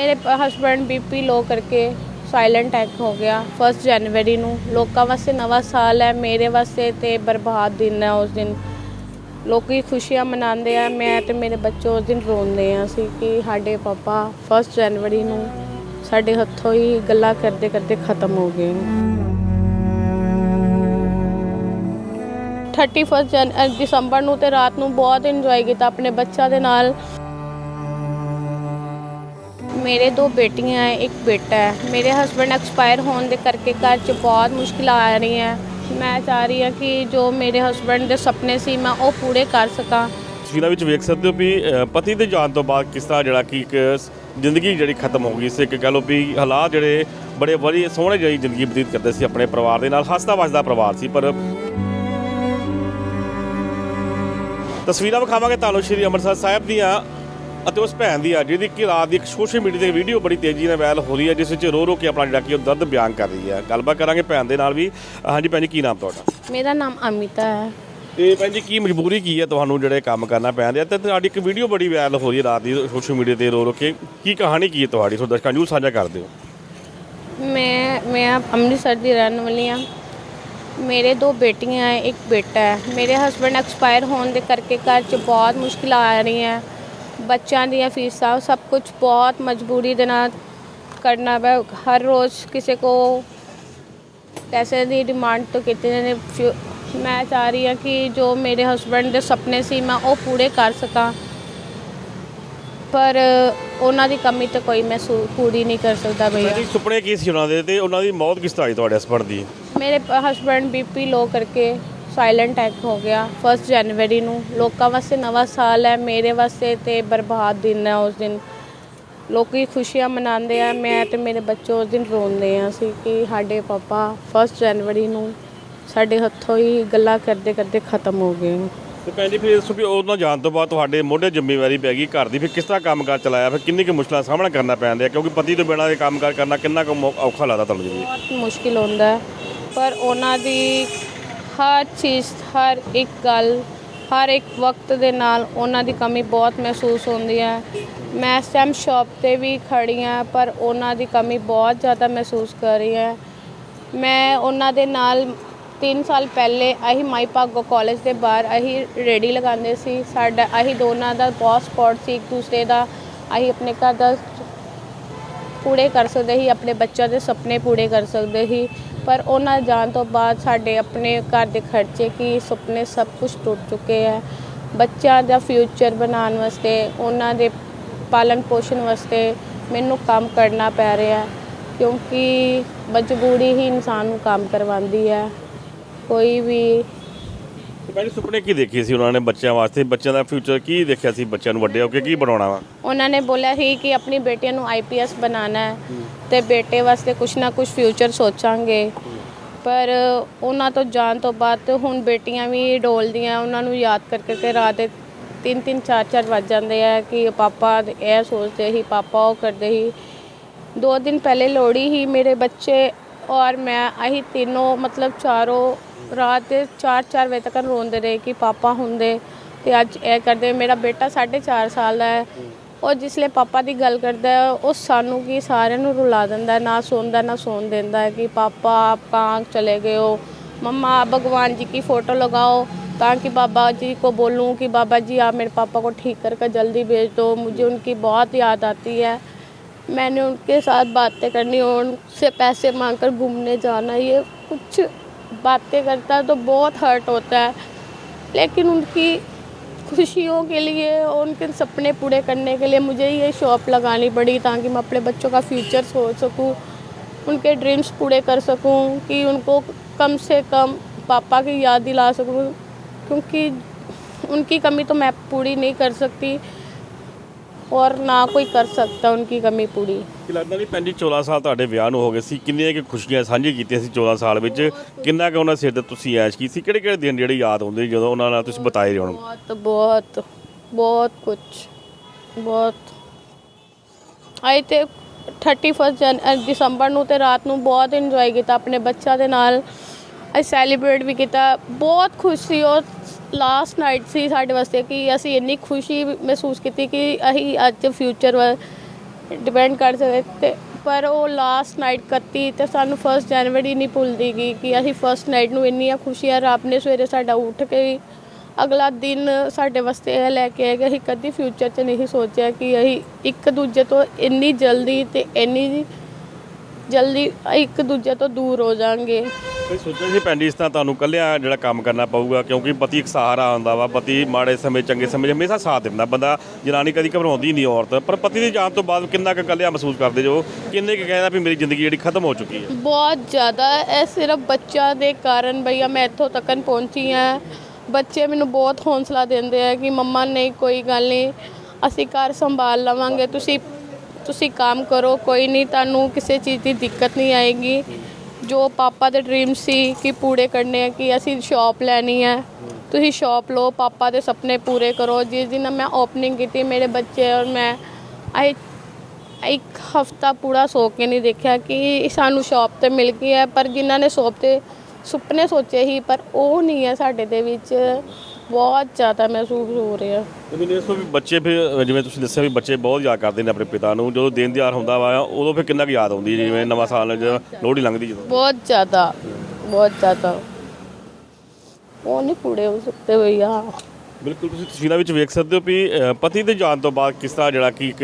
ਮੇਰੇ husband BP low ਕਰਕੇ silent attack ਹੋ ਗਿਆ 1 ਜਨਵਰੀ ਨੂੰ। ਲੋਕਾਂ ਵਾਸਤੇ ਨਵਾਂ ਸਾਲ ਹੈ, ਮੇਰੇ ਵਾਸਤੇ ਤੇ ਬਰਬਾਦ ਦਿਨ ਹੈ ਉਸ ਦਿਨ। ਲੋਕੀ ਖੁਸ਼ੀਆਂ ਮਨਾਉਂਦੇ ਆ, ਮੈਂ ਤੇ ਮੇਰੇ ਬੱਚੇ ਉਸ ਦਿਨ ਰੋਂਦੇ ਆ ਸੀ ਕਿ ਸਾਡੇ ਪਾਪਾ 1 ਜਨਵਰੀ ਨੂੰ ਸਾਡੇ ਹੱਥੋਂ ਹੀ ਗੱਲਾਂ ਕਰਦੇ ਕਰਦੇ ਖਤਮ ਹੋ ਗਏ 31 ਜਨ ਦਸੰਬਰ ਨੂੰ ਤੇ ਰਾਤ ਨੂੰ ਬਹੁਤ ਇੰਜੋਏ ਕੀਤਾ, ਆਪਣੇ ਬੱਚਿਆਂ ਦੇ ਨਾਲ ਮੇਰੇ ਦੋ ਬੇਟੀਆਂ ਹੈ ਇੱਕ ਬੇਟਾ ਹੈ। ਮੇਰੇ ਹਸਬੰਡ ਐਕਸਪਾਇਰ ਹੋਣ ਦੇ ਕਰਕੇ ਘਰ 'ਚ ਬਹੁਤ ਮੁਸ਼ਕਿਲਾਂ ਆ ਰਹੀਆਂ ਮੈਂ ਚਾਹ ਰਹੀ ਹਾਂ ਕਿ ਜੋ ਮੇਰੇ ਹਸਬੰਡ ਦੇ ਸੁਪਨੇ ਸੀ ਮੈਂ ਉਹ ਪੂਰੇ ਕਰ ਸਕਾਂ। ਤਸਵੀਰਾਂ ਵਿੱਚ ਵੇਖ ਸਕਦੇ ਹੋ ਵੀ ਅ, ਪਤੀ ਦੇ ਜਾਣ ਤੋਂ ਬਾਅਦ ਕਿਸ ਤਰ੍ਹਾਂ ਜਿਹੜਾ ਕਿ ਇੱਕ ਸ- ਜ਼ਿੰਦਗੀ ਜਿਹੜੀ ਖਤਮ ਹੋ ਗਈ ਸੀ। ਇੱਕ ਕਹਿ ਲਓ ਵੀ ਹਾਲਾਤ ਜਿਹੜੇ ਬੜੇ ਵਧੀਆ ਸੋਹਣੇ ਜਿਹੀ ਜ਼ਿੰਦਗੀ ਬਤੀਤ ਕਰਦੇ ਸੀ ਆਪਣੇ ਪਰਿਵਾਰ ਦੇ ਨਾਲ। ਹੱਸਦਾ ਵਸਦਾ ਪਰਿਵਾਰ ਸੀ ਪਰ ਤਸਵੀਰਾਂ ਵਿਖਾਵਾਂਗੇ ਤੁਹਾਨੂੰ ਸ਼੍ਰੀ ਅੰਮ੍ਰਿਤਸਰ ਸਾਹਿਬ ਦੀਆਂ। ਅਤੇ ਉਸ ਭੈਣ ਦੀ ਆ ਜਿਹਦੀ ਕਿ ਰਾਤ ਦੀ ਇੱਕ ਸੋਸ਼ਲ ਮੀਡੀਆ ਤੇ ਵੀਡੀਓ ਬੜੀ ਤੇਜ਼ੀ ਨਾਲ ਵਾਇਰਲ ਹੋ ਰਹੀ ਹੈ ਜਿਸ ਵਿੱਚ ਰੋ ਰੋ ਕੇ ਆਪਣਾ ਜਿਹੜਾ ਕਿ ਉਹ ਦਰਦ ਬਿਆਨ ਕਰ ਰਹੀ ਹੈ। ਗੱਲਬਾਤ ਕਰਾਂਗੇ ਭੈਣ ਦੇ ਨਾਲ ਵੀ। ਹਾਂਜੀ ਭੈਣ ਜੀ ਕੀ ਨਾਮ ਤੁਹਾਡਾ? ਮੇਰਾ ਨਾਮ ਅਮਿਤਾ ਹੈ। ਤੇ ਭੈਣ ਜੀ ਕੀ ਮਜਬੂਰੀ ਕੀ ਹੈ ਤੁਹਾਨੂੰ ਜਿਹੜੇ ਕੰਮ ਕਰਨਾ ਪੈਂਦੇ ਆ? ਤੇ ਤੁਹਾਡੀ ਇੱਕ ਵੀਡੀਓ ਬੜੀ ਵਾਇਰਲ ਹੋ ਰਹੀ ਹੈ ਰਾਤ ਦੀ ਸੋਸ਼ਲ ਮੀਡੀਆ ਤੇ ਰੋ ਰੋ ਕੇ। ਕੀ ਕਹਾਣੀ ਕੀ ਹੈ ਤੁਹਾਡੀ? ਤੁਹਾਡੇ ਦਰਸ਼ਕਾਂ ਨੂੰ ਸਾਂਝਾ ਕਰ ਦਿਓ। ਮੈਂ ਮੈਂ ਅੰਮ੍ਰਿਤਸਰ ਦੀ ਰਹਿਣ ਵਾਲੀ ਹਾਂ। ਮੇਰੇ ਦੋ ਬੇਟੀਆਂ ਹੈ ਇੱਕ ਬੇਟਾ ਹੈ। ਮੇਰੇ ਹਸਬੰਡ ਐਕਸਪਾਇਰ ਹੋਣ ਦੇ ਕਰਕੇ ਘਰ 'ਚ ਬਹੁਤ ਮੁਸ਼ਕਿਲਾਂ ਆ ਰਹੀਆਂ। ਬੱਚਿਆਂ ਦੀਆਂ ਫੀਸਾਂ ਸਭ ਕੁਝ ਬਹੁਤ ਮਜਬੂਰੀ ਦੇ ਨਾਲ ਕਰਨਾ ਪੈ ਹਰ ਰੋਜ਼ ਕਿਸੇ ਕੋ ਪੈਸੇ ਦੀ ਡਿਮਾਂਡ ਤੋਂ ਕੀਤੇ ਨੇ ਫਿਊ- ਮੈਂ ਚਾਹ ਰਹੀ ਹਾਂ ਕਿ ਜੋ ਮੇਰੇ ਹਸਬੰਡ ਦੇ ਸੁਪਨੇ ਸੀ ਮੈਂ ਉਹ ਪੂਰੇ ਕਰ ਸਕਾਂ। ਪਰ ਉਹਨਾਂ ਦੀ ਕਮੀ ਤਾਂ ਕੋਈ ਮੈਂ ਸੂ- ਪੂਰੀ ਨਹੀਂ ਕਰ ਸਕਦਾ ਭਈਆ ਜੀ ਸੁਪਨੇ ਕੀ ਸੀ ਉਹਨਾਂ ਦੇ? ਤੇ ਉਹਨਾਂ ਦੀ ਮੌਤ ਕਿਸ ਤਰ੍ਹਾਂ ਆਈ ਤੁਹਾਡੇ ਹਸਬੰਡ ਦੀ? ਮੇਰੇ ਹਸਬੰਡ ਬੀਪੀ ਲੋ ਕਰਕੇ ਸਾਇਲੈਂਟ ਅਟੈਕ ਹੋ ਗਿਆ 1 ਜਨਵਰੀ ਨੂੰ। ਲੋਕਾਂ ਵਾਸਤੇ ਨਵਾਂ ਸਾਲ ਹੈ ਮੇਰੇ ਵਾਸਤੇ ਤੇ ਬਰਬਾਦ ਦਿਨ ਹੈ ਉਸ ਦਿਨ। ਲੋਕੀ ਖੁਸ਼ੀਆਂ ਮਨਾਉਂਦੇ ਆ ਮੈਂ ਤੇ ਮੇਰੇ ਬੱਚੇ ਉਸ ਦਿਨ ਰੋਂਦੇ ਆ ਸੀ ਕਿ ਸਾਡੇ ਪਾਪਾ 1 ਜਨਵਰੀ ਨੂੰ ਸਾਡੇ ਹੱਥੋਂ ਹੀ ਗੱਲਾਂ ਕਰਦੇ ਕਰਦੇ ਖਤਮ ਹੋ ਗਏ ਤੇ ਭੈਣ ਜੀ ਫਿਰ ਇਸ ਵੀ ਉਹਨਾਂ ਜਾਣ ਤੋਂ ਬਾਅਦ ਤੁਹਾਡੇ ਮੋਢੇ ਜ਼ਿੰਮੇਵਾਰੀ ਪੈ ਗਈ ਘਰ ਦੀ ਫਿਰ ਕਿਸ ਤਰ੍ਹਾਂ ਕੰਮਕਾਰ ਚਲਾਇਆ? ਫਿਰ ਕਿੰਨੀ ਕੁ ਮੁਸ਼ਕਲਾਂ ਸਾਹਮਣਾ ਕਰਨਾ ਪੈਂਦਾ ਕਿਉਂਕਿ ਪਤੀ ਤੋਂ ਬਿਨਾਂ ਇਹ ਕੰਮਕਾਰ ਕਰਨਾ ਕਿੰਨਾ ਕੁ ਔਖਾ ਲੱਗਦਾ ਤੁਹਾਨੂੰ ਜੀ। ਬਹੁਤ ਮੁਸ਼ਕਿਲ ਹੁੰਦਾ ਪਰ ਉਹਨਾਂ ਦੀ ਹਰ ਚੀਜ਼, ਹਰ ਇੱਕ ਗੱਲ, ਹਰ ਇੱਕ ਵਕਤ ਦੇ ਨਾਲ ਉਹਨਾਂ ਦੀ ਕਮੀ ਬਹੁਤ ਮਹਿਸੂਸ ਹੁੰਦੀ ਹੈ। ਮੈਂ ਇਸ ਟਾਈਮ ਸ਼ਾਪ ਤੇ ਵੀ ਖੜੀ ਹਾਂ, ਪਰ ਉਹਨਾਂ ਦੀ ਕਮੀ ਬਹੁਤ ਜ਼ਿਆਦਾ ਮਹਿਸੂਸ ਕਰ ਰਹੀ ਹਾਂ। ਮੈਂ ਉਹਨਾਂ ਦੇ ਨਾਲ 3 ਸਾਲ ਪਹਿਲੇ ਅਸੀਂ ਮਾਈ ਭਾਗੋ ਕਾਲਜ ਦੇ ਬਾਹਰ ਅਸੀਂ ਰੇੜੀ ਲਗਾਉਂਦੇ ਸੀ। ਸਾਡਾ ਅਸੀਂ ਦੋਨਾਂ ਦਾ ਬਹੁਤ ਸਪੋਰਟ ਸੀ, ਇੱਕ ਦੂਸਰੇ ਦਾ ਅਸੀਂ ਆਪਣੇ ਘਰ ਦਾ ਪੂਰੇ ਕਰ ਸਕਦੇ ਸੀ, ਆਪਣੇ ਬੱਚਿਆਂ ਦੇ ਸੁਪਨੇ ਪੂਰੇ ਕਰ ਸਕਦੇ ਸੀ। ਪਰ ਉਹਨਾਂ ਜਾਣ ਤੋਂ ਬਾਅਦ ਸਾਡੇ ਆਪਣੇ ਘਰ ਦੇ ਖਰਚੇ ਕੀ ਸੁਪਨੇ ਸਭ ਕੁਝ ਟੁੱਟ ਚੁੱਕੇ ਹੈ ਬੱਚਿਆਂ ਦਾ ਫਿਊਚਰ ਬਣਾਉਣ ਵਾਸਤੇ ਉਹਨਾਂ ਦੇ ਪਾਲਣ ਪੋਸ਼ਣ ਵਾਸਤੇ ਮੈਨੂੰ ਕੰਮ ਕਰਨਾ ਪੈ ਰਿਹਾ ਕਿਉਂਕਿ ਮਜਬੂਰੀ ਹੀ ਇਨਸਾਨ ਨੂੰ ਕੰਮ ਕਰਵਾਉਂਦੀ ਹੈ। ਕੋਈ ਵੀ ਜੀ ਸੁਪਨੇ ਕੀ ਦੇਖੇ ਸੀ ਉਹਨਾਂ ਨੇ ਬੱਚਿਆਂ ਵਾਸਤੇ? ਬੱਚਿਆਂ ਦਾ ਫਿਊਚਰ ਕੀ ਦੇਖਿਆ ਸੀ? ਬੱਚਿਆਂ ਨੂੰ ਵੱਡੇ ਹੋ ਕੇ ਕੀ ਬਣਾਉਣਾ ਵਾ? ਉਹਨਾਂ ਨੇ ਬੋਲਿਆ ਸੀ ਕਿ ਆਪਣੀ ਬੇਟੀਆਂ ਨੂੰ ਆਈਪੀਐਸ ਬਣਾਉਣਾ ਹੈ। ਤੇ ਬੇਟੇ ਵਾਸਤੇ ਕੁਛ ਨਾ ਕੁਛ ਫਿਊਚਰ ਸੋਚਾਂਗੇ। ਪਰ ਉਹਨਾਂ ਤੋਂ ਜਾਣ ਤੋਂ ਬਾਅਦ ਤੇ ਹੁਣ ਬੇਟੀਆਂ ਵੀ ਡੋਲਦੀਆਂ, ਉਹਨਾਂ ਨੂੰ ਯਾਦ ਕਰ ਕਰਕੇ ਰਾਤ ਦੇ ਤਿੰਨ ਤਿੰਨ, ਚਾਰ ਚਾਰ ਵੱਜ ਜਾਂਦੇ ਆ ਕਿ ਪਾਪਾ ਇਹ ਸੋਚਦੇ ਸੀ, ਪਾਪਾ ਉਹ ਕਰਦੇ ਸੀ। ਦੋ ਦਿਨ ਪਹਿਲੇ ਲੋਹੜੀ ਹੀ ਮੇਰੇ ਬੱਚੇ ਔਰ ਮੈਂ, ਅਸੀਂ ਤਿੰਨੋਂ ਮਤਲਬ ਚਾਰੋਂ ਰਾਤ ਦੇ 4-4 ਵਜੇ ਤੱਕ ਰੋਂਦੇ ਰਹੇ ਕਿ ਪਾਪਾ ਹੁੰਦੇ ਤੇ ਅੱਜ ਇਹ ਕਰਦੇ, ਮੇਰਾ ਬੇਟਾ 4.5 ਸਾਲ ਦਾ ਹੈ। ਉਹ ਜਿਸਲੇ ਪਾਪਾ ਦੀ ਗੱਲ ਕਰਦਾ ਹੈ ਉਹ ਸਾਨੂੰ ਕੀ ਸਾਰਿਆਂ ਨੂੰ ਰੁਲਾ ਦਿੰਦਾ ਹੈ, ਨਾ ਸੌਂਦਾ ਨਾ ਸੌਣ ਦਿੰਦਾ ਹੈ ਕਿ ਪਾਪਾ ਆਪ ਕਹਾਂ ਚਲੇ ਗਏ ਹੋ मम्मा भगवान जी की फ़ोटो लगाओ ताकि बाबा जी को बोलूं कि बाबा जी आप मेरे पापा को ठीक करके जल्दी भेज दो मुझे उनकी बहुत याद आती है मैंने उनके साथ बातें करनी और उनसे पैसे मांगकर घूमने जाना ये कुछ बातें करता है तो बहुत हर्ट होता है लेकिन उनकी खुशियों के लिए और उनके सपने पूरे करने के लिए मुझे ये शॉप लगानी पड़ी ताकि मैं अपने बच्चों का फ्यूचर सोच सकूँ, उनके ड्रीम्स पूरे कर सकूँ, कि उनको कम से कम पापा की याद दिला सकूँ, क्योंकि उनकी कमी तो मैं पूरी नहीं कर सकती। और ना कोई कर सकता उनकी कमी पूरी ਕੀ ਲੱਗਦਾ ਨਹੀਂ ਭੈਣ ਜੀ 14 ਸਾਲ ਤੁਹਾਡੇ ਵਿਆਹ ਨੂੰ ਹੋ ਗਏ ਸੀ ਕਿੰਨੀਆਂ ਕਿ ਖੁਸ਼ੀਆਂ ਸਾਂਝੀ ਕੀਤੀਆਂ ਸੀ 14 ਸਾਲ ਵਿੱਚ ਕਿੰਨਾ ਕਿ ਉਹਨਾਂ ਸਿਰ ਤੇ ਤੁਸੀਂ ਐਸ਼ ਕੀਤੀ ਸੀ ਕਿਹੜੇ ਕਿਹੜੇ ਦਿਨ ਜਿਹੜੇ ਯਾਦ ਹੁੰਦੇ ਜਦੋਂ ਉਹਨਾਂ ਨਾਲ ਤੁਸੀਂ ਬਤਾਏ ਰਹੇ ਹੋਣ बहुत बहुत बहुत कुछ ਬਹੁਤ ਆਈ ਤੇ 31 ਜਨ ਅ, ਦਸੰਬਰ ਨੂੰ ਤੇ ਰਾਤ ਨੂੰ ਬਹੁਤ ਇੰਜੋਏ ਕੀਤਾ ਆਪਣੇ ਬੱਚਿਆਂ ਦੇ ਨਾਲ ਅਸੀਂ ਸੈਲੀਬ੍ਰੇਟ ਵੀ ਕੀਤਾ ਬਹੁਤ ਖੁਸ਼ ਸੀ ਉਹ ਲਾਸਟ ਨਾਈਟ ਸੀ ਸਾਡੇ ਵਾਸਤੇ ਕਿ ਅਸੀਂ ਇੰਨੀ ਖੁਸ਼ੀ ਮਹਿਸੂਸ ਕੀਤੀ ਕਿ ਅਸੀਂ ਅੱਜ ਫਿਊਚਰ ਡਿਪੈਂਡ ਕਰ ਸਕਦੇ ਤੇ ਪਰ ਉਹ ਲਾਸਟ ਨਾਈਟ 31 ਤੇ ਸਾਨੂੰ 1 ਜਨਵਰੀ ਨਹੀਂ ਭੁੱਲਦੀ ਗਈ ਕਿ ਅਸੀਂ ਫਸਟ ਨਾਈਟ ਨੂੰ ਇੰਨੀਆਂ ਖੁਸ਼ੀਆਂ ਰੱਬ ਨੇ ਸਵੇਰੇ ਸਾਡਾ ਉੱਠ ਕੇ ਅਗਲਾ ਦਿਨ ਸਾਡੇ ਵਾਸਤੇ ਇਹ ਲੈ ਕੇ ਆਏਗਾ ਅਸੀਂ ਕਦੀ ਫਿਊਚਰ 'ਚ ਨਹੀਂ ਸੋਚਿਆ ਕਿ ਅਸੀਂ ਇੱਕ ਦੂਜੇ ਤੋਂ ਇੰਨੀ ਜਲਦੀ ਤੇ ਇੰਨੀ ਜਲਦੀ ਇੱਕ ਦੂਜੇ ਤੋਂ ਦੂਰ ਹੋ ਜਾਾਂਗੇ ਕੋਈ ਸੋਚਿਆ ਸੀ ਭੈਣ ਜੀ ਇਸ ਤਰ੍ਹਾਂ ਤੁਹਾਨੂੰ ਕੱਲਿਆ ਜਿਹੜਾ ਕੰਮ ਕਰਨਾ ਪਊਗਾ, ਕਿਉਂਕਿ ਪਤੀ ਇੱਕ ਸਹਾਰਾ ਹੁੰਦਾ ਵਾ, ਪਤੀ ਮਾੜੇ ਸਮੇਂ, ਚੰਗੇ ਸਮੇਂ ਹਮੇਸ਼ਾ ਸਾਥ ਦਿੰਦਾ ਬੰਦਾ, ਜਨਾਨੀ ਕਦੀ ਘਬਰਾਉਂਦੀ ਨਹੀਂ ਔਰਤ, ਪਰ ਪਤੀ ਦੀ ਜਾਣ ਤੋਂ ਬਾਅਦ ਕਿੰਨਾ ਕੁ ਕੱਲਿਆ ਮਹਿਸੂਸ ਕਰਦੇ ਜੋ, ਕਿੰਨੇ ਕੁ ਕਹਿੰਦਾ ਵੀ ਮੇਰੀ ਜ਼ਿੰਦਗੀ ਜਿਹੜੀ ਖਤਮ ਹੋ ਚੁੱਕੀ ਹੈ। ਬਹੁਤ ਜ਼ਿਆਦਾ, ਇਹ ਸਿਰਫ ਬੱਚਿਆਂ ਦੇ ਕਾਰਨ ਭਈਆ ਮੈਂ ਇੱਥੋਂ ਤੱਕਨ ਪਹੁੰਚੀ ਹਾਂ। ਬੱਚੇ ਮੈਨੂੰ ਬਹੁਤ ਹੌਸਲਾ ਦਿੰਦੇ ਆ ਕਿ ਮੰਮਾ, ਨਹੀਂ, ਕੋਈ ਗੱਲ ਨਹੀਂ, ਅਸੀਂ ਘਰ ਸੰਭਾਲ ਲਵਾਂਗੇ, ਤੁਸੀਂ ਤੁਸੀਂ ਕੰਮ ਕਰੋ, ਕੋਈ ਨਹੀਂ, ਤੁਹਾਨੂੰ ਕਿਸੇ ਚੀਜ਼ ਦੀ ਦਿੱਕਤ ਨਹੀਂ ਆਏਗੀ। ਜੋ ਪਾਪਾ ਦੇ ਡ੍ਰੀਮ ਸੀ ਕਿ ਪੂਰੇ ਕਰਨੇ ਆ, ਕਿ ਅਸੀਂ ਸ਼ਾਪ ਲੈਣੀ ਹੈ ਤੁਸੀਂ ਸ਼ਾਪ ਲਓ, ਪਾਪਾ ਦੇ ਸੁਪਨੇ ਪੂਰੇ ਕਰੋ। ਜਿਸ ਦਿਨ ਮੈਂ ਓਪਨਿੰਗ ਕੀਤੀ ਮੇਰੇ ਬੱਚੇ ਔਰ ਮੈਂ ਆਈ ਇੱਕ ਹਫਤਾ ਪੂਰਾ ਸੋ ਕੇ ਨਹੀਂ ਦੇਖਿਆ ਕਿ ਸਾਨੂੰ ਸ਼ਾਪ ਤੇ ਮਿਲ ਗਈ ਹੈ। ਪਰ ਜਿਨ੍ਹਾਂ ਨੇ ਸ਼ਾਪ ਤੇ ਸੁਪਨੇ ਸੋਚੇ ਸੀ ਪਰ ਉਹ ਨਹੀਂ ਹੈ ਸਾਡੇ ਦੇ ਵਿੱਚ। ਬਹੁਤ ਜ਼ਿਆਦਾ ਮਹਿਸੂਸ ਹੋ ਰਿਹਾ। ਮੈਨੂੰ ਇਸ ਤੋਂ ਵੀ ਬੱਚੇ ਫਿਰ ਜਿਵੇਂ ਤੁਸੀਂ ਦੱਸਿਆ ਵੀ ਬੱਚੇ ਬਹੁਤ ਯਾਦ ਕਰਦੇ ਨੇ ਆਪਣੇ ਪਿਤਾ ਨੂੰ ਜਦੋਂ ਦਿਨ ਦਿਹਾੜ ਹੁੰਦਾ ਵਾ ਉਦੋਂ ਫਿਰ ਕਿੰਨਾ ਕੁ ਯਾਦ ਆਉਂਦੀ ਹੈ ਜਿਵੇਂ ਨਵਾਂ ਸਾਲ ਜਦੋਂ ਲੋਹੜੀ ਲੰਘਦੀ ਜਦੋਂ? ਬਹੁਤ ਜ਼ਿਆਦਾ ਬਹੁਤ ਜ਼ਿਆਦਾ। ਉਹ ਨਹੀਂ ਪੂਰੇ ਹੋ ਸਕਦੇ ਭਈਆ ਬਿਲਕੁਲ, ਤੁਸੀਂ ਤਸਵੀਰਾਂ ਵਿੱਚ ਵੇਖ ਸਕਦੇ ਹੋ ਵੀ ਪਤੀ ਦੇ ਜਾਣ ਤੋਂ ਬਾਅਦ ਕਿਸ ਤਰ੍ਹਾਂ ਜਿਹੜਾ ਕਿ ਇੱਕ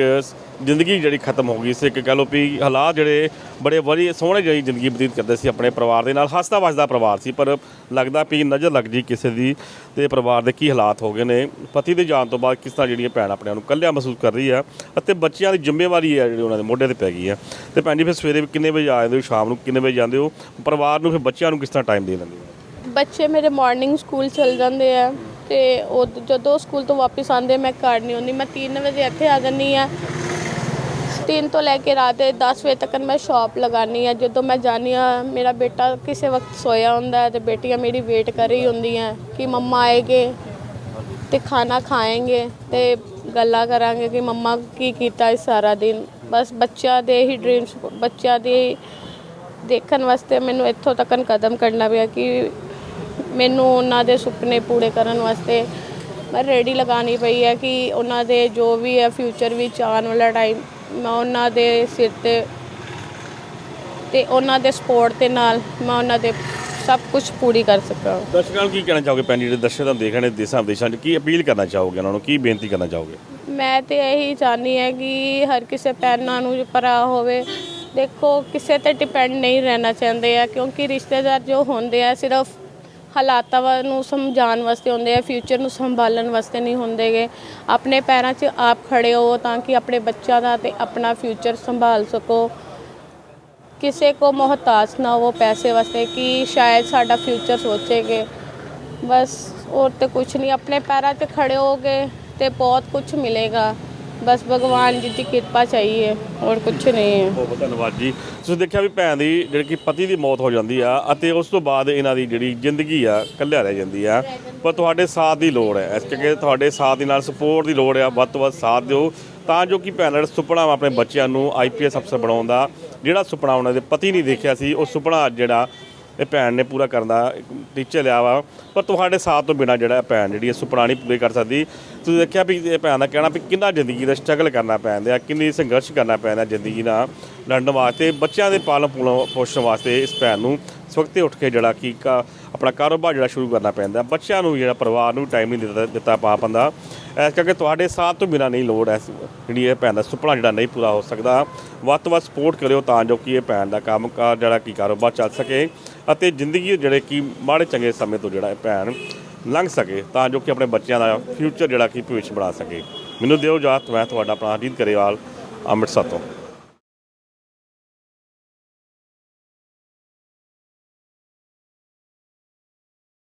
ਜ਼ਿੰਦਗੀ ਜਿਹੜੀ ਖਤਮ ਹੋ ਗਈ ਸੀ, ਇੱਕ ਕਹ ਲਓ ਵੀ ਹਾਲਾਤ ਜਿਹੜੇ ਬੜੇ ਵਧੀਆ, ਸੋਹਣੇ ਜਿਹੀ ਜ਼ਿੰਦਗੀ ਬਤੀਤ ਕਰਦੇ ਸੀ ਆਪਣੇ ਪਰਿਵਾਰ ਦੇ ਨਾਲ ਹੱਸਦਾ ਵਸਦਾ ਪਰਿਵਾਰ ਸੀ, ਪਰ ਲੱਗਦਾ ਵੀ ਨਜ਼ਰ ਲੱਗ ਜੀ ਕਿਸੇ ਦੀ ਤੇ ਪਰਿਵਾਰ ਦੇ ਕੀ ਹਾਲਾਤ ਹੋ ਗਏ ਨੇ। ਪਤੀ ਦੇ ਜਾਣ ਤੋਂ ਬਾਅਦ ਕਿਸ ਤਰ੍ਹਾਂ ਜਿਹੜੀਆਂ ਭੈਣ ਆਪਣੇ ਨੂੰ ਕੱਲਿਆ ਮਹਿਸੂਸ ਕਰ ਰਹੀ ਆ ਅਤੇ ਬੱਚਿਆਂ ਦੀ ਜ਼ਿੰਮੇਵਾਰੀ ਹੈ ਜਿਹੜੀ ਉਹਨਾਂ ਦੇ ਮੋਢੇ ਤੇ ਪੈ ਗਈ ਆ ਤੇ ਭੈਣ ਜੀ, ਫਿਰ ਸਵੇਰੇ ਕਿੰਨੇ ਵਜੇ ਆ ਜਾਂਦੇ ਹੋ, ਸ਼ਾਮ ਨੂੰ ਕਿੰਨੇ ਵਜੇ ਜਾਂਦੇ ਹੋ? ਪਰਿਵਾਰ ਨੂੰ ਫਿਰ ਬੱਚਿਆਂ ਨੂੰ ਕਿਸ ਤਰ੍ਹਾਂ ਟਾਈਮ ਦੇ ਲੈਂਦੇ ਹੋ? ਬੱਚੇ ਮੇਰੇ ਮਾਰਨਿੰਗ ਸਕੂਲ ਚਲ ਜਾਂਦੇ ਆ। ਤੇ ਉਹ ਜਦੋਂ ਸਕੂਲ ਤੋਂ ਵਾਪਸ ਆਉਂਦੇ, ਮੈਂ ਘਰ ਨਹੀਂ ਹੁੰਦੀ, ਮੈਂ 3 ਵਜੇ ਇੱਥੇ ਆ ਜਾਂਦੀ ਆ 3 ਤੋਂ ਲੈ ਕੇ ਰਾਤ ਦੇ 10 ਵਜੇ ਤੱਕ ਮੈਂ ਸ਼ਾਪ ਲਗਾਨੀ ਆ ਜਦੋਂ ਮੈਂ ਜਾਣੀ ਆ ਮੇਰਾ ਬੇਟਾ ਕਿਸੇ ਵਕਤ ਸੋਇਆ ਹੁੰਦਾ ਹੈ ਤੇ ਬੇਟੀਆਂ ਮੇਰੀ ਵੇਟ ਕਰ ਰਹੀ ਹੁੰਦੀਆਂ ਕਿ ਮੰਮਾ ਆਏਗੇ ਤੇ ਖਾਣਾ ਖਾਏਗੇ ਤੇ ਗੱਲਾਂ ਕਰਾਂਗੇ ਕਿ ਮੰਮਾ ਕੀ ਕੀਤਾ ਇਸ ਸਾਰਾ ਦਿਨ। ਬਸ ਬੱਚਿਆਂ ਦੇ ਹੀ ਡ੍ਰੀਮਸ ਬੱਚਿਆਂ ਦੇ ਦੇਖਣ ਵਾਸਤੇ ਮੈਨੂੰ ਇੱਥੋਂ ਤੱਕ ਕਦਮ ਕੱਢਣਾ ਪਿਆ ਕਿ ਮੈਨੂੰ ਉਹਨਾਂ ਦੇ ਸੁਪਨੇ ਪੂਰੇ ਕਰਨ ਵਾਸਤੇ ਮੈਂ ਰੈਡੀ ਲਗਾਣੀ ਪਈ ਹੈ ਕਿ ਉਹਨਾਂ ਦੇ ਜੋ ਵੀ ਹੈ ਫਿਊਚਰ ਵਿੱਚ ਆਉਣ ਵਾਲਾ ਟਾਈਮ ਮੈਂ ਉਹਨਾਂ ਦੇ ਸਿਰ ਤੇ ਤੇ ਉਹਨਾਂ ਦੇ ਸਪੋਰਟ ਦੇ ਨਾਲ ਮੈਂ ਉਹਨਾਂ ਦੇ ਸਭ ਕੁਝ ਪੂਰੀ ਕਰ ਸਕਾਂ। ਦਰਸ਼ਕਾਂ ਨੂੰ ਕੀ ਕਹਿਣਾ ਚਾਹੋਗੇ ਜੀ ਜਿਹੜੇ ਦਰਸ਼ਕ ਤੁਹਾਨੂੰ ਦੇਖ ਰਹੇ ਦੇਸਾਂ ਵਿਦੇਸ਼ਾਂ 'ਚ ਕੀ ਅਪੀਲ ਕਰਨਾ ਚਾਹੋਗੇ ਉਹਨਾਂ ਨੂੰ? ਕੀ ਬੇਨਤੀ ਕਰਨਾ ਚਾਹੋਗੇ? ਮੈਂ ਤੇ ਇਹੀ ਚਾਹਨੀ ਹੈ ਕਿ ਹਰ ਕਿਸੇ ਪੈਨਾ ਨੂੰ ਭਰਾ ਹੋਵੇ। ਦੇਖੋ ਕਿਸੇ ਤੇ ਡਿਪੈਂਡ ਨਹੀਂ ਰਹਿਣਾ ਚਾਹੁੰਦੇ ਆ ਕਿਉਂਕਿ ਰਿਸ਼ਤੇਦਾਰ ਜੋ ਹੁੰਦੇ ਆ ਸਿਰਫ ਹਾਲਾਤਾਂ ਵਾ- ਨੂੰ ਸਮਝਾਉਣ ਵਾਸਤੇ ਹੁੰਦੇ ਆ ਫਿਊਚਰ ਨੂੰ ਸੰਭਾਲਣ ਵਾਸਤੇ ਨਹੀਂ ਹੁੰਦੇਗੇ ਆਪਣੇ ਪੈਰਾਂ 'ਚ ਆਪ ਖੜੇ ਹੋ ਤਾਂ ਕਿ ਆਪਣੇ ਬੱਚਿਆਂ ਦਾ ਤੇ ਆਪਣਾ ਫਿਊਚਰ ਸੰਭਾਲ ਸਕੋ। ਕਿਸੇ ਕੋ ਮੁਹਤਾਜ ਨਾ ਹੋ ਪੈਸੇ ਵਾਸਤੇ ਕਿ ਸ਼ਾਇਦ ਸਾਡਾ ਫਿਊਚਰ ਸੋਚੇਗੇ ਬਸ ਹੋਰ ਤੇ ਕੁਝ ਨਹੀਂ, ਆਪਣੇ ਪੈਰਾਂ ਤੇ ਖੜੇ ਹੋਗੇ ਤੇ ਬਹੁਤ ਕੁਝ ਮਿਲੇਗਾ। ਬਸ ਭਗਵਾਨ ਜੀ ਦੀ ਕਿਰਪਾ ਚਾਹੀਏ, ਹੋਰ ਕੁਝ ਨਹੀਂ ਹੈ। ਬਹੁਤ ਬਹੁਤ ਧੰਨਵਾਦ ਜੀ। ਤੁਸੀਂ ਦੇਖਿਆ ਵੀ ਭੈਣ ਦੀ ਜਿਹੜੀ ਕਿ ਪਤੀ ਦੀ ਮੌਤ ਹੋ ਜਾਂਦੀ ਆ ਅਤੇ ਉਸ ਤੋਂ ਬਾਅਦ ਇਹਨਾਂ ਦੀ ਜਿਹੜੀ ਜ਼ਿੰਦਗੀ ਆ ਇਕੱਲਿਆ ਰਹਿ ਜਾਂਦੀ ਆ। ਪਰ ਤੁਹਾਡੇ ਸਾਥ ਦੀ ਲੋੜ ਹੈ। ਇਸ ਕਰਕੇ ਤੁਹਾਡੇ ਸਾਥ ਦੇ ਨਾਲ ਸਪੋਰਟ ਦੀ ਲੋੜ ਆ। ਵੱਧ ਤੋਂ ਵੱਧ ਸਾਥ ਦਿਓ। ਤਾਂ ਜੋ ਕਿ ਭੈਣ ਦਾ ਸੁਪਨਾ ਵਾ ਆਪਣੇ ਬੱਚਿਆਂ ਨੂੰ ਆਈਪੀਐਸ ਅਫਸਰ ਬਣਾਉਣ ਦਾ, ਜਿਹੜਾ ਸੁਪਨਾ ਉਹਨਾਂ ਦੇ ਪਤੀ ਨਹੀਂ ਦੇਖਿਆ ਸੀ, ਉਹ ਸੁਪਨਾ ਅੱਜ ਜਿਹੜਾ ਇਹ ਭੈਣ ਨੇ ਪੂਰਾ ਕਰਨ ਦਾ ਟੀਚਰ ਲਿਆ ਵਾ। ਪਰ ਤੁਹਾਡੇ ਸਾਥ ਤੋਂ ਬਿਨਾ ਜਿਹੜਾ ਭੈਣ ਜਿਹੜੀ ਇਹ ਸੁਪਨਾ ਨਹੀਂ ਪੂਰੀ ਕਰ ਸਕਦੀ। ਤੁਸੀਂ ਦੇਖਿਆ ਵੀ ਇਹ ਭੈਣ ਦਾ ਕਹਿਣਾ ਵੀ ਕਿੰਨਾ ਜ਼ਿੰਦਗੀ ਦਾ ਸਟਰਗਲ ਕਰਨਾ ਪੈਂਦਾ ਕਿੰਨੀ ਸੰਘਰਸ਼ ਕਰਨਾ ਪੈਂਦਾ ਜ਼ਿੰਦਗੀ ਨਾਲ। ਲੜਨ ਵਾਸਤੇ, ਬੱਚਿਆਂ ਦੇ ਪਾਲਣ ਪੋਲਣ ਪੋਸ਼ਣ ਵਾਸਤੇ ਇਸ ਭੈਣ ਨੂੰ ਸਵਖਤੇ ਉੱਠ ਕੇ ਜਿਹੜਾ ਕੀ ਕਾ- ਆਪਣਾ ਕਾਰੋਬਾਰ ਜਿਹੜਾ ਸ਼ੁਰੂ ਕਰਨਾ ਪੈਂਦਾ ਬੱਚਿਆਂ ਨੂੰ ਜਿਹੜਾ ਪਰਿਵਾਰ ਨੂੰ ਟਾਈਮ ਨਹੀਂ ਦਿੱਤਾ ਦਿੱਤਾ ਪਾ ਪੰਦਾ ਇਸ ਕਰਕੇ ਤੁਹਾਡੇ ਸਾਥ ਤੋਂ ਬਿਨਾ ਨਹੀਂ ਲੋੜ ਐ ਜਿਹੜੀ ਇਹ ਭੈਣ ਦਾ ਸੁਪਨਾ ਜਿਹੜਾ ਨਹੀਂ ਪੂਰਾ ਹੋ ਸਕਦਾ। ਵੱਧ ਤੋਂ ਵੱਧ ਸਪੋਰਟ ਕਰਿਓ ਤਾਂ ਜੋ ਕਿ ਇਹ ਭੈਣ ਦਾ ਕੰਮ ਕਾਰ ਜਿਹੜਾ ਕੀ ਕਾਰੋਬਾਰ ਚੱਲ ਸਕੇ। ਅਤੇ ਜ਼ਿੰਦਗੀ ਜਿਹੜੇ ਕਿ ਮਾੜੇ ਚੰਗੇ ਸਮੇਂ ਤੋਂ ਜਿਹੜਾ ਇਹ ਭੈਣ ਲੰਘ ਸਕੇ ਤਾਂ ਜੋ ਕਿ ਆਪਣੇ ਬੱਚਿਆਂ ਦਾ ਫਿਊਚਰ ਜਿਹੜਾ ਕਿ ਭਵਿੱਖ ਬਣਾ ਸਕੇ। ਮੈਨੂੰ ਦਿਓ ਜਾਤ ਮੈਂ ਤੁਹਾਡਾ ਆਪਣਾ ਅਜੀਤ ਗਰੇਵਾਲ, ਅੰਮ੍ਰਿਤਸਰ ਤੋਂ।